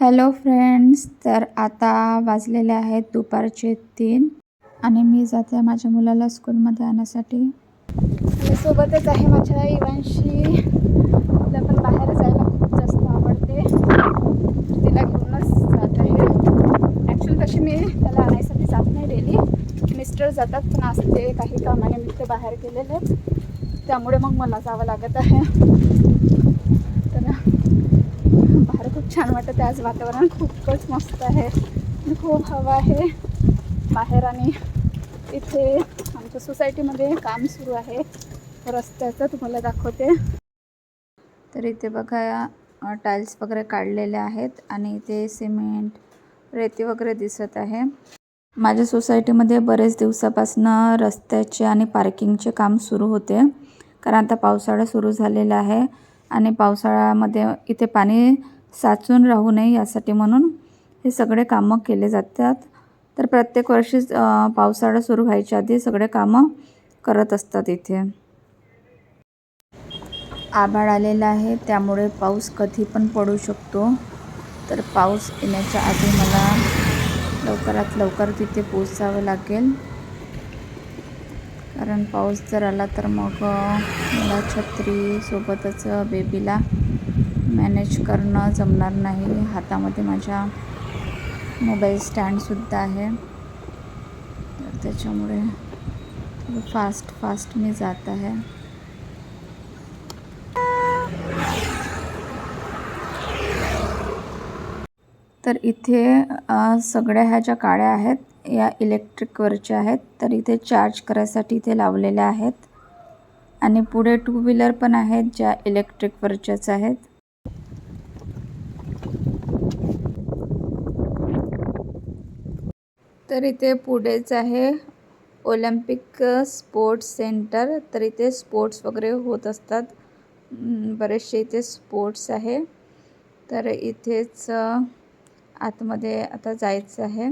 Hello friends तर आता वाजलेले आहेत दुपारचे तीन आणि मी जाते माझ्या मुलाला स्कूलमध्ये आणण्यासाठी. आणि सोबतच आहे माझ्या इवांशी. तिला पण बाहेर जायला खूप जास्त आवडते. तिला घेऊनच जात आहे. ॲक्च्युली तशी मी त्याला आणायसाठी जात नाही डेली मिस्टर जातात पण आज ते काही कामानिमित्त बाहेर गेलेले आहेत. त्यामुळे मग मला जावं लागत आहे. खूप छान वाटत आहे. आज वातावरण खूपच मस्त आहे. खूप हवा आहे. बाहेर आणि इथे आमच्या सोसायटीमध्ये काम सुरू आहे. रस्त्याचं तुम्हाला दाखवते. तर इथे बघा टाईल्स वगैरे काढलेले आहेत आणि इथे सिमेंट रेती वगैरे दिसत आहे. माझ्या सोसायटीमध्ये बरेच दिवसापासनं रस्त्याचे आणि पार्किंगचे काम सुरू होते. कारण आता पावसाळा सुरू झालेला आहे आणि पावसाळ्यामध्ये इथे पाणी साचून राहू नये यासाठी म्हणून हे सगळे कामं केले जातात. तर प्रत्येक वर्षीच पावसाळा सुरू व्हायच्या आधी सगळे कामं करत असतात इथे. आभाळ आलेला आहे त्यामुळे पाऊस कधी पण पडू शकतो. तर पाऊस येण्याच्या आधी मला लवकरात लवकर तिथे पोचावं लागेल. कारण पाऊस जर आला तर मग मला छत्रीसोबतच बेबीला मॅनेज करणं जमणार नाही. हातामध्ये माझ्या मोबाईल स्टँडसुद्धा आहे. तर त्याच्यामुळे फास्ट फास्ट मी जात आहे. तर इथे सगळ्या ह्या ज्या काड्या आहेत या इलेक्ट्रिकवरच्या आहेत तर इथे चार्ज करायसाठी इथे लावलेल्या आहेत. आणि पुढे टू व्हीलर पण आहेत ज्या इलेक्ट्रिकवरच्याच आहेत. तर इथे पुढेच आहे ओलम्पिक स्पोर्ट्स सेंटर तर इथे स्पोर्ट्स वगैरे होत असतात. बरेचसे इथे स्पोर्ट्स आहे. तर इथेच आतमध्ये आता जायचं आहे.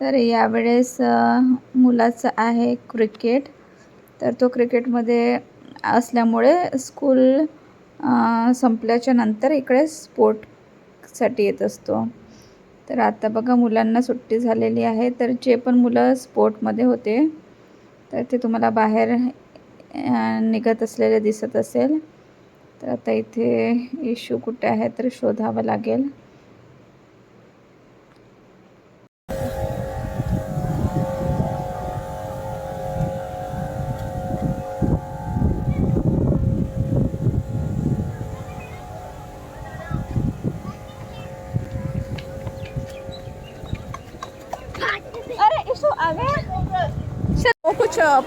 तर यावेळेस मुलाचं आहे क्रिकेट तर तो क्रिकेटमध्ये असल्यामुळे स्कूल संपल्याच्या नंतर इकडे स्पोर्टसाठी येत असतो. तर आता बघा मुलांना सुट्टी झालेली आहे. तर जे पण मुलं स्पोर्टमध्ये होते तर ते तुम्हाला बाहेर निघत असलेले दिसत असेल. तर आता इथे इशू कुठे आहे तर शोधावं लागेल.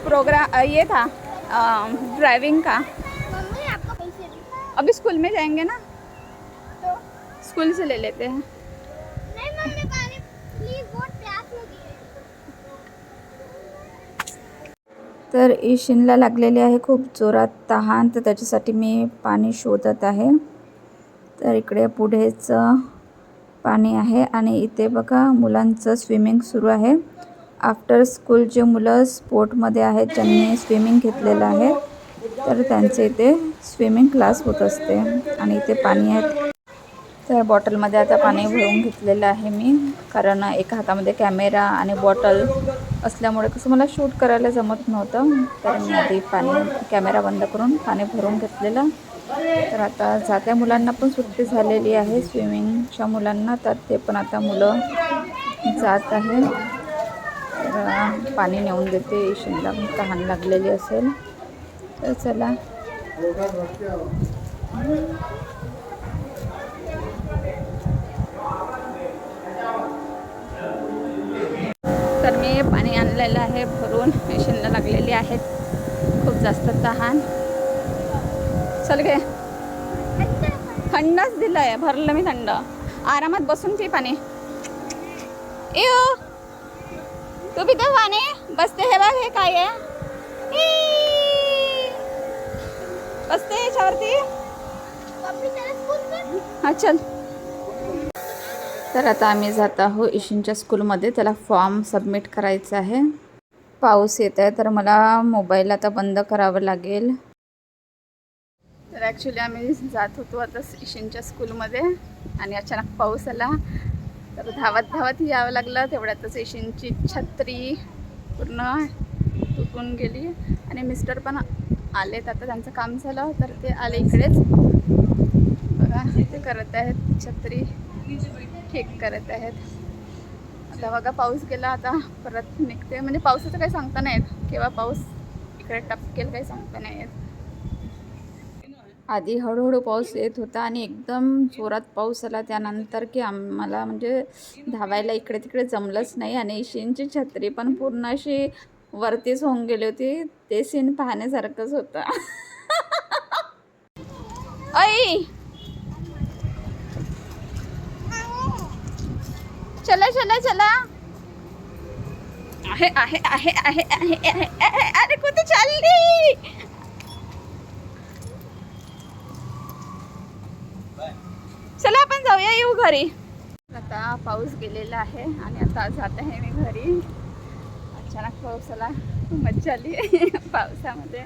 प्रोग्राम ये था ड्राइविंग का। मम्मी आपको पैसे दी अभी स्कूल में जाएंगे ना? तो? स्कूल से ले लेते हैं। नहीं मम्मी पानी प्लीज बहुत प्यास लगी है। तर ईशिनला लागलेली आहे खूप जोरात तहान तर त्याच्यासाठी मी पाणी शोधत आहे. तर इकडे पुढेच पाणी आहे आणि इथे बघा मुलांचं स्विमिंग सुरू आहे. आफ्टर स्कूल जे मुलं स्पोर्टमध्ये आहेत ज्यांनी स्विमिंग घेतलेलं आहे तर त्यांचे इथे स्विमिंग क्लास होत असते आणि इथे पाणी आहे. तर बॉटलमध्ये आता पाणी भरून घेतलेलं आहे मी कारण एका हातामध्ये कॅमेरा आणि बॉटल असल्यामुळे कसं मला शूट करायला जमत नव्हतं तर मी आधी पाणी कॅमेरा बंद करून पाणी भरून घेतलेलं. तर आता जात्या मुलांना पण सुट्टी झालेली आहे स्विमिंगच्या मुलांना तर ते पण आता मुलं जात आहे तर पाणी नेऊन देते ईशिनला तहान लागलेली असेल तर चला. तर मी पाणी आणलेलं आहे भरून मशीनला लागलेली आहेत खूप जास्त तहान. चल गे. थंडच दिलं आहे भरलं मी थंड. आरामात बसून पी पाणी. ए तू पिते वाने बसते हे बघ हे? काय आहे बसते याच्यावरती. मम्मी हा चल. तर आता आम्ही जात आहो इशिनच्या स्कूलमध्ये त्याला फॉर्म सबमिट करायचा आहे. पाऊस येत आहे तर मला मोबाईल आता बंद करावं लागेल. तर ॲक्च्युली आम्ही जात होतो आता इशिनच्या स्कूलमध्ये आणि अचानक पाऊस आला. तर धावत धावत यावं लागलं. तेवढ्यातच एशियनची छत्री पूर्ण तुटून गेली. आणि मिस्टर पण आलेत. आता त्यांचं काम झालं. तर ते आले इकडेच. बघा ते करत आहेत छत्री. ठीक करत आहेत. आता बघा पाऊस गेला. आता परत निघते. म्हणजे पावसाचं काही सांगता नाही येत. केव्हा पाऊस इकडे टपकेल काही सांगता नाही येत. आधी हळूहळू पाऊस येत होता आणि एकदम जोरात पाऊस आला. त्यानंतर की आम्हाला म्हणजे धावायला इकडे तिकडे जमलंच नाही आणि शीनची छत्री पण पूर्ण अशी वरतीच होऊन गेली होती. ते सीन पाहण्यासारखंच होतं. ऐ चला चला चला. आहे आहे आहे आहे आहे आहे. अरे कुठे चालली? चला आपण जाऊया येऊ घरी. आता पाऊस गेलेला आहे आणि आता जात आहे मी घरी. अचानक पावसाला खूप मज्जा आली पावसामध्ये.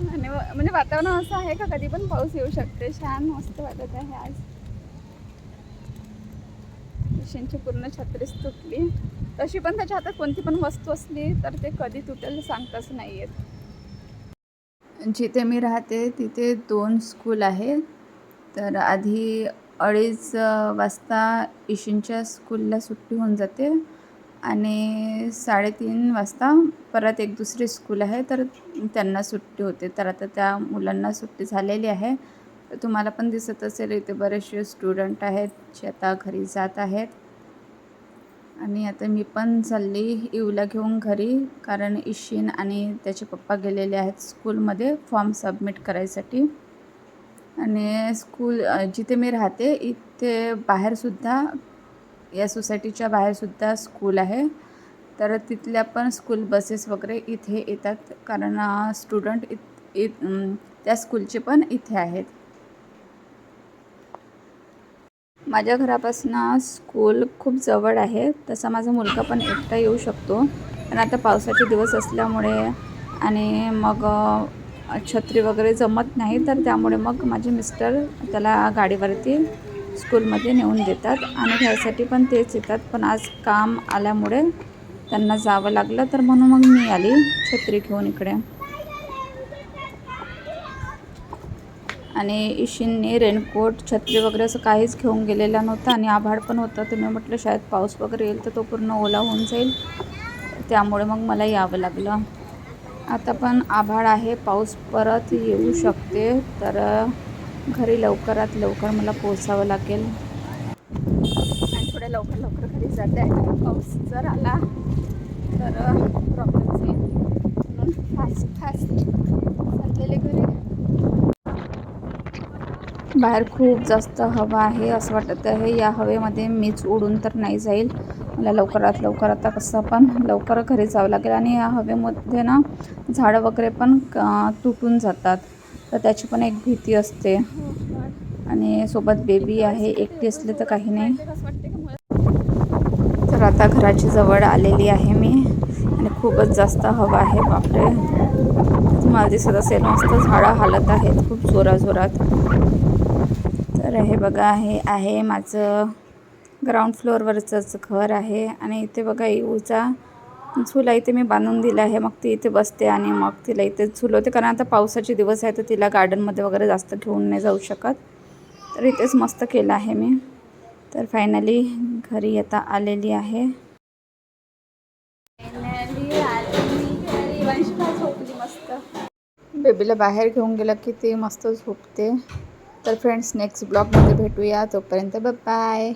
आणि म्हणजे वातावरण असं आहे का कधी पण पाऊस येऊ शकते. छान मस्त वाटत आहे आज. मिशीनची पूर्ण छत्रीच तुटली. तशी पण त्याच्या हातात कोणती पण वस्तू असली तर ते कधी तुटेल सांगताच नाही आहेत जिथे मी राहते तिथे दोन स्कूल आहेत. तर आधी अडीच वाजता इशिनच्या स्कूलला सुट्टी होऊन जाते आणि साडेतीन वाजता परत एक दुसरी स्कूल आहे तर त्यांना सुट्टी होते. तर आता त्या मुलांना सुट्टी झालेली आहे. तर तुम्हाला पण दिसत असेल इथे बरेचसे स्टुडंट आहेत जे आता घरी जात आहेत. आणि आता मी पण चालली इवला घेऊन घरी कारण इशिन आणि त्याचे पप्पा गेलेले आहेत स्कूलमध्ये फॉर्म सबमिट करायसाठी. आणि स्कूल जिथे मी राहते इथे बाहेरसुद्धा या सोसायटीच्या बाहेरसुद्धा स्कूल आहे. तर तिथल्या पण स्कूल बसेस वगैरे इथे येतात. कारण स्टुडंट इत इत त्या स्कूलचे पण इथे आहेत. माझ्या घरापासनं स्कूल खूप जवळ आहे. तसा माझा मुलगा पण एकटा येऊ शकतो. पण आता पावसाचे दिवस असल्यामुळे आणि मग छत्री वगैरे जमत नाही तर त्यामुळे मग माझे मिस्टर त्याला गाडीवरती स्कूलमध्ये नेऊन देतात आणि घ्यायसाठी पण तेच येतात. पण आज काम आल्यामुळे त्यांना जावं लागलं तर म्हणून मग मी आली छत्री घेऊन इकडे. आणि इशिनने रेनकोट छत्री वगैरे असं काहीच घेऊन गेलेला नव्हता आणि आभाळ पण होतं. तर मी म्हटलं शायद पाऊस वगैरे येईल तर तो पूर्ण ओला होऊन जाईल. त्यामुळे मग मला यावं लागलं. आता पण आभाळ आहे. पाऊस परत येऊ शकते तर घरी लवकरात लवकर मला पोचावं लागेल. आणि थोड्या लवकर लवकर घरी जाते. आहे पाऊस जर आला तर प्रॉब्लेम्स येईल. म्हणून फास्ट फास्ट चाललेले घरी. बाहेर खूप जास्त हवा आहे असं वाटत आहे. या हवेमध्ये मीच उडून तर नाही जाईल. मला लवकरात लवकर आता कसं पण लवकर घरी जावं लागेल. आणि या हवेमध्ये ना झाडं वगैरे पण तुटून जातात. तर त्याची पण एक भीती असते. आणि सोबत बेबी आहे एकटी असले तर काही नाही. तर आता घराची जवळ आलेली आहे मी. आणि खूपच जास्त हवा आहे बापरे. तुम्हाला दिसत असेल मस्त झाडं हालत आहेत खूप जोराजोरात. तर हे बघा हे आहे माझं ग्राउंड फ्लोअरवरचंच घर आहे. आणि इथे बघा येऊचा झुला इथे मी बांधून दिला आहे. मग ती इथे बसते आणि मग तिला इथे झुलवते कारण आता पावसाचे दिवस आहे तर तिला गार्डनमध्ये वगैरे जास्त घेऊन नाही जाऊ शकत. तर इथेच मस्त केलं आहे मी. तर फायनली घरी आता आलेली आहे. बेबीला बाहेर घेऊन गेलं की ती मस्त झोपते. तर फ्रेंड्स नेक्स्ट ब्लॉगमध्ये भेटूया. तोपर्यंत बाय